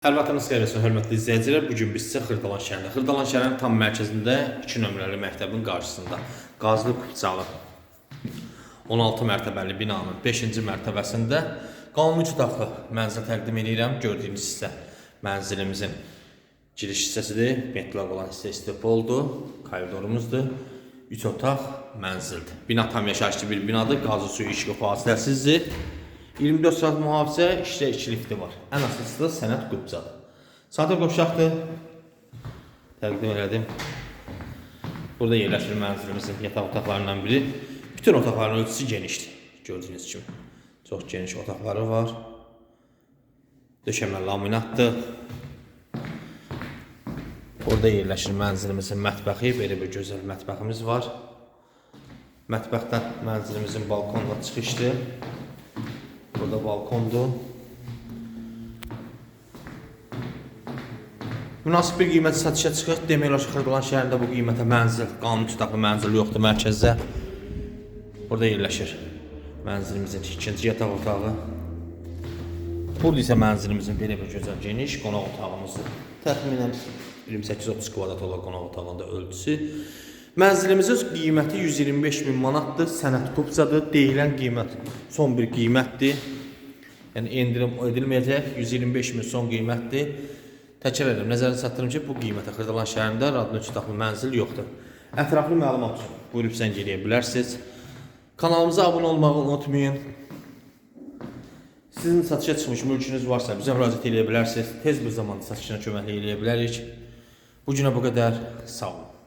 Hər vaxtınız xeyir olsun, hörmətli izləyicilər. Bu gün biz sizə Xırdalan şəhərində, Xırdalan şəhərinin tam mərkəzində 2 nömrəli məktəbin qarşısında Qazlı Kupçalı 16 mərtəbəli binanın 5-ci mərtəbəsində qanuni üç otaqlı mənzil təqdim edirəm. Gördüyünüz hissə mənzilimizin giriş hissəsidir. Metlaq olan hissə istepoldur, koridorumuzdur. 3 otaq mənzildir. Bina tam yaşayışlı bir binadır. Qazı suyu işığı fasiləsizdir. 24 saat mühafizə, işdə 2 lifti var. Ən əsası da sənəd qubcadır. Sadə qovşaqdır. Təqdim elədim. Burada yerləşir mənzilimizin yataq otaqlarından biri. Bütün otaqların ölçüsü genişdir. Gördüyünüz kimi. Çox geniş otaqları var. Döşəmə laminatdır. Burada yerləşir mənzilimizin mətbəxi. Belə bir gözəl mətbəximiz var. Mətbəxdən mənzilimizin balkonuna çıxışdır. Burada balkondur. Münasib bir qiymət satışa çıxır. Demək olar ki, Xırdalan şəhərində bu qiymətə mənzil, qanun tutaqlı mənzil yoxdur mərkəzdə. Burada yerləşir mənzilimizin ikinci yataq otağı. Burada isə mənzilimizin belə bir gözəl geniş qonaq otağımızdır. Təxminən 28-30 kvadrat olan qonaq otağında ölçüsü. Mənzilimizin qiyməti 125 min manatdır. Sənət kupçadır. Deyilən qiymət son bir qiymətdir. Yəni endirim edilməyəcək. 125 min son qiymətdir. Təkrar edirəm, nəzərə çatdırım ki, bu qiymətə Xırdalan şəhərində radyo üçtaqlı mənzil yoxdur. Ətraflı məlumat üçün buyurub zəng eləyə bilərsiniz. Kanalımıza abunə olmağı unutmayın. Sizin satışa çıxmış mülkünüz varsa bizə müraciət eləyə bilərsiniz. Tez bir zamanda satışına köməklik eləyə bilərik. Bu günə bu qədər. Sağ olun.